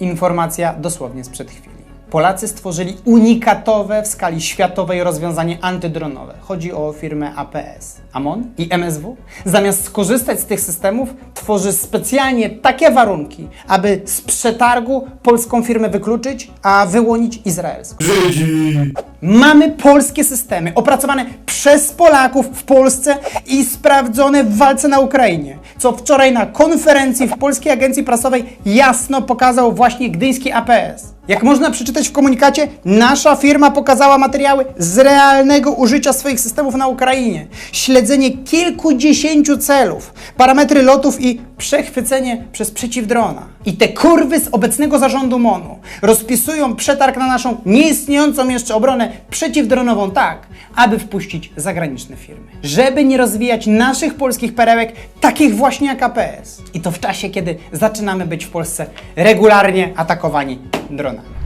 Informacja dosłownie sprzed chwili. Polacy stworzyli unikatowe w skali światowej rozwiązanie antydronowe. Chodzi o firmę APS. AMON i MSW, zamiast skorzystać z tych systemów, tworzy specjalnie takie warunki, aby z przetargu polską firmę wykluczyć, a wyłonić izraelską. Mamy polskie systemy opracowane przez Polaków w Polsce i sprawdzone w walce na Ukrainie, co wczoraj na konferencji w Polskiej Agencji Prasowej jasno pokazał właśnie gdyński APS. Jak można przeczytać w komunikacie, nasza firma pokazała materiały z realnego użycia swoich systemów na Ukrainie, śledzenie kilkudziesięciu celów, parametry lotów i przechwycenie przez przeciwdrona. I te kurwy z obecnego zarządu MONU rozpisują przetarg na naszą nieistniejącą jeszcze obronę przeciwdronową tak, aby wpuścić zagraniczne firmy. Żeby nie rozwijać naszych polskich perełek, takich właśnie jak APS. I to w czasie, kiedy zaczynamy być w Polsce regularnie atakowani dronami.